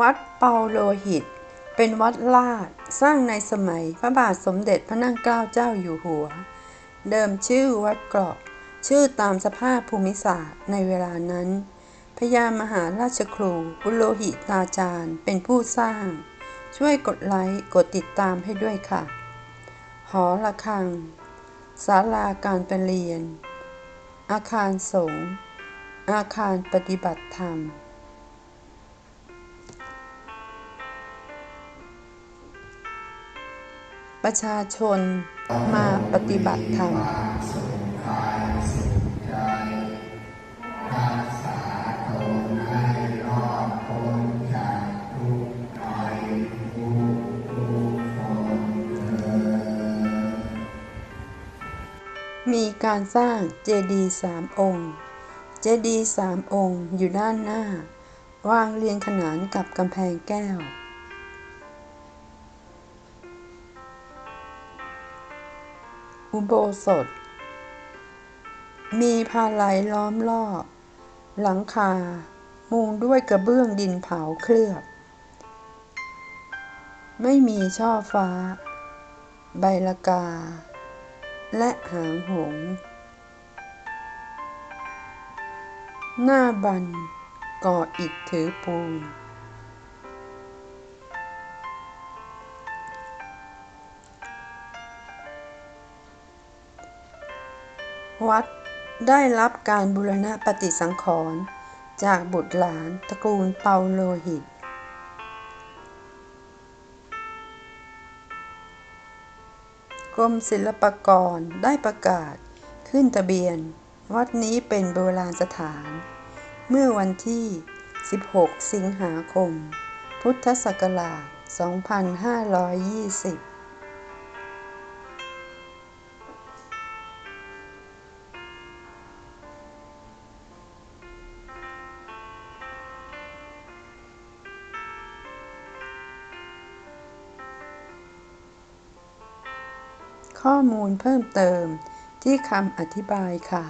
วัดเปาโลหิต เป็นวัดลาดสร้างในสมัยพระบาทสมเด็จพระนั่งเกล้าเจ้าอยู่หัว เดิมชื่อวัดเกราะ ชื่อตามสภาพภูมิศาสตร์ในเวลานั้น พญามหาราชครูบุโลหิตาจารย์เป็นผู้สร้าง ช่วยกดไลค์กดติดตามให้ด้วยค่ะ หอระฆังศาลาการประเรียน อาคารสงฆ์อาคารปฏิบัติธรรม ประชาชนมาปฏิบัติธรรมมีการสร้างเจดีย์สามองค์ เจดีย์สามองค์อยู่ด้านหน้า วางเรียงขนานกับกำแพงแก้ว อุโบสถ มีพาลัยล้อมรอบ หลังคา มุงด้วยกระเบื้องดินเผาเคลือบ ไม่มีช่อฟ้า ใบละกา และหางหง หน้าบันก่ออิฐถือปูน วัดได้รับการบูรณะปฏิสังขรณ์จากบุตรหลานตระกูลเปาโลหิต กรมศิลปากรได้ประกาศขึ้นทะเบียน วัดนี้เป็นโบราณสถาน เมื่อวันที่ 16 สิงหาคม พุทธศักราช 2520 ข้อมูลเพิ่มเติมที่คำอธิบายค่ะ